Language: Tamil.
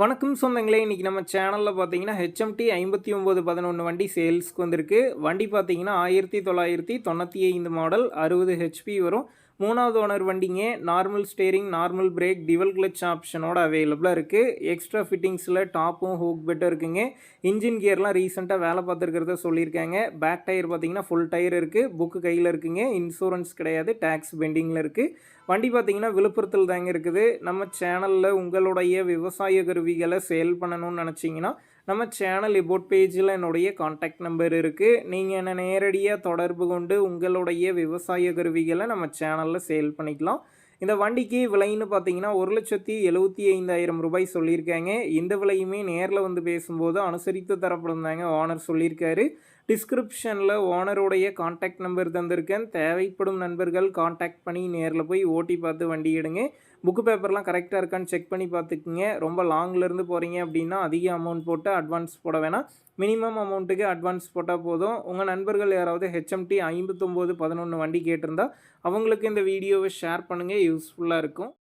வணக்கம் சொந்தங்களே இன்றைக்கி நம்ம சேனலில் பார்த்தீங்கன்னா ஹெச்எம்டி ஐம்பத்தி ஒம்பது பதினொன்று வண்டி சேல்ஸ்க்கு வந்திருக்கு. வண்டி பார்த்தீங்கன்னா ஆயிரத்தி தொள்ளாயிரத்தி தொண்ணூற்றி ஐந்து மாடல் அறுபது ஹெச்பி வரும். மூணாவது ஓனர் வண்டிங்க normal steering normal brake dual clutch ஆப்ஷனோட அவைலபிளாக இருக்குது எக்ஸ்ட்ரா ஃபிட்டிங்ஸில் டாப்பும் ஹூக் பெட்டும் இருக்குங்க. இன்ஜின் கியர்லாம் ரீசெண்டாக வேலை பார்த்துருக்கிறத சொல்லியிருக்காங்க. பேக் டயர் பார்த்தீங்கன்னா ஃபுல் டயர் இருக்குது புக்கு கையில் இருக்குங்க. இன்சூரன்ஸ் கிடையாது. டேக்ஸ் பெண்டிங்கில் இருக்குது வண்டி பார்த்திங்கன்னா விழுப்புரத்தில் தாங்க இருக்குது. நம்ம சேனலில் உங்களுடைய விவசாய கருவிகளை சேல் பண்ணணும்னு நினச்சிங்கன்னா நம்ம சேனல் இபோட் பேஜில் என்னுடைய காண்டாக்ட் நம்பர் இருக்குது நீங்கள் என்னை நேரடியாக தொடர்பு கொண்டு உங்களுடைய விவசாய கருவிகளை நம்ம சேனலில் சேல் பண்ணிக்கலாம். இந்த வண்டிக்கு விலைன்னு பார்த்தீங்கன்னா ஒரு லட்சத்தி எழுபத்தி ஐந்தாயிரம் ரூபாய் சொல்லியிருக்காங்க. இந்த விலையுமே நேரில் வந்து பேசும்போது அனுசரித்து தரப்படும் தாங்க ஓனர் சொல்லியிருக்காரு. டிஸ்கிரிப்ஷனில் ஓனருடைய காண்டாக்ட் நம்பர் தந்திருக்கேன். தேவைப்படும் நண்பர்கள் காண்டாக்ட் பண்ணி நேரில் போய் ஓட்டி பார்த்து வண்டி எடுங்க. புக்கு பேப்பர்லாம் கரெக்டாக இருக்கான்னு செக் பண்ணி பார்த்துக்குங்க. ரொம்ப லாங்லேருந்து போகிறீங்க அப்படின்னா அதிக அமௌண்ட் போட்டு அட்வான்ஸ் போட வேணாம். மினிமம் அமௌண்ட்டுக்கு அட்வான்ஸ் போட்டால் போதும். உங்கள் நண்பர்கள் யாராவது ஹெச்எம்டி ஐம்பத்தொம்போது பதினொன்று வண்டி கேட்டிருந்தா அவங்களுக்கு இந்த வீடியோவை ஷேர் பண்ணுங்கள் யூஸ்ஃபுல்லாக இருக்கும்.